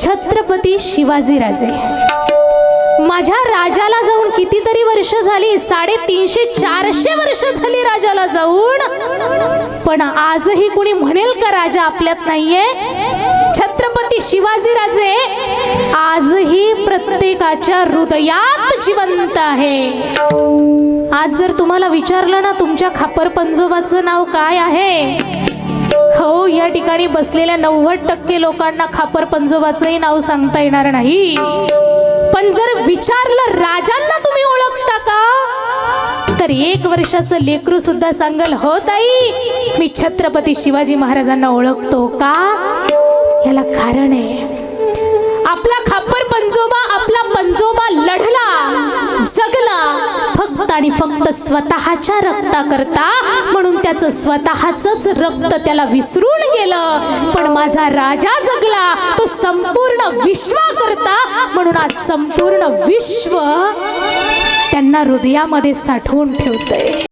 छत्रपती शिवाजीराजे माझ्या राजाला जाऊन कितीतरी वर्ष झाली साडेतीनशे चारशे वर्ष झाली राजाला जाऊन. पण आजही कुणी म्हणेल का राजा आपल्यात नाहीये? छत्रपती शिवाजीराजे आजही प्रत्येकाच्या हृदयात जिवंत आहे. आज जर तुम्हाला विचारलं ना तुमच्या खापर पंजोबाचं नाव काय आहे या ठिकाणी बसलेल्या नव्वद टक्के लोकांना खापर पंजोबाचंही नाव सांगता येणार नाही. पण जर विचारलं राजांना तुम्ही ओळखता का? तर एक वर्षाचं लेकरू सुद्धा सांगल हो ताई मी छत्रपती शिवाजी महाराजांना ओळखतो का? याला कारण आहे. आपला आणि फक्त स्वतःच्या रक्ता करता म्हणून त्याचं स्वतःच रक्त त्याला विसरून गेलं. पण माझा राजा जगला. तो संपूर्ण विश्वा करता म्हणून आज संपूर्ण विश्व त्यांना हृदयामध्ये साठवून ठेवतंय.